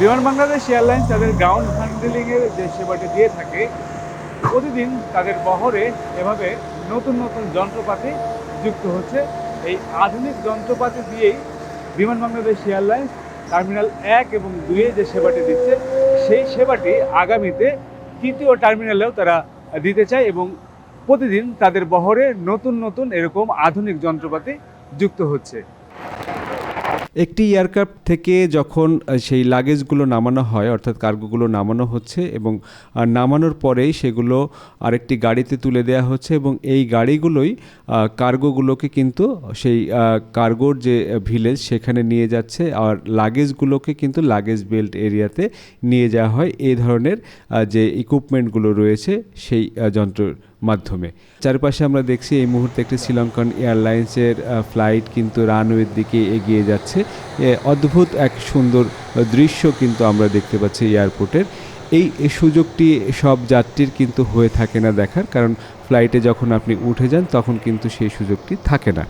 বিমান বাংলাদেশ এয়ারলাইন্স তাদের গ্রাউন্ড হ্যান্ডেলিংয়ের যে সেবাটি দিয়ে থাকে, প্রতিদিন তাদের বহরে এভাবে নতুন নতুন যন্ত্রপাতি যুক্ত হচ্ছে। এই আধুনিক যন্ত্রপাতি দিয়েই বিমান বাংলাদেশ এয়ারলাইন্স টার্মিনাল এক এবং দুয়ে যে সেবাটি দিচ্ছে, সেই সেবাটি আগামীতে তৃতীয় টার্মিনালেও তারা দিতে চায় এবং প্রতিদিন তাদের বহরে নতুন নতুন এরকম আধুনিক যন্ত্রপাতি যুক্ত হচ্ছে। একটি এয়ারক্রাফট থেকে যখন সেই লাগেজগুলো নামানো হয় অর্থাৎ কার্গোগুলো নামানো হচ্ছে এবং নামানোর পরেই সেগুলো আরেকটি গাড়িতে তুলে দেওয়া হচ্ছে এবং এই গাড়িগুলোই কার্গোগুলোকে কিন্তু সেই কার্গোর যে ভিলেজ সেখানে নিয়ে যাচ্ছে আর লাগেজগুলোকে কিন্তু লাগেজ বেল্ট এরিয়াতে নিয়ে যাওয়া হয়। এই ধরনের যে ইকুইপমেন্টগুলো রয়েছে সেই আহ, যন্ত্রের মাধ্যমে। চারপাশে আমরা দেখছি এই মুহূর্তে একটি শ্রীলঙ্কান এয়ারলাইন্সের ফ্লাইট কিন্তু রানওয়ের দিকে এগিয়ে যাচ্ছে। অদ্ভুত এক সুন্দর দৃশ্য কিন্তু আমরা দেখতে পাচ্ছি এয়ারপোর্টের। এই সুযোগটি সব যাত্রীর কিন্তু হয়ে থাকে না দেখার, কারণ ফ্লাইটে যখন আপনি উঠে যান, তখন কিন্তু সেই সুযোগটি থাকে না।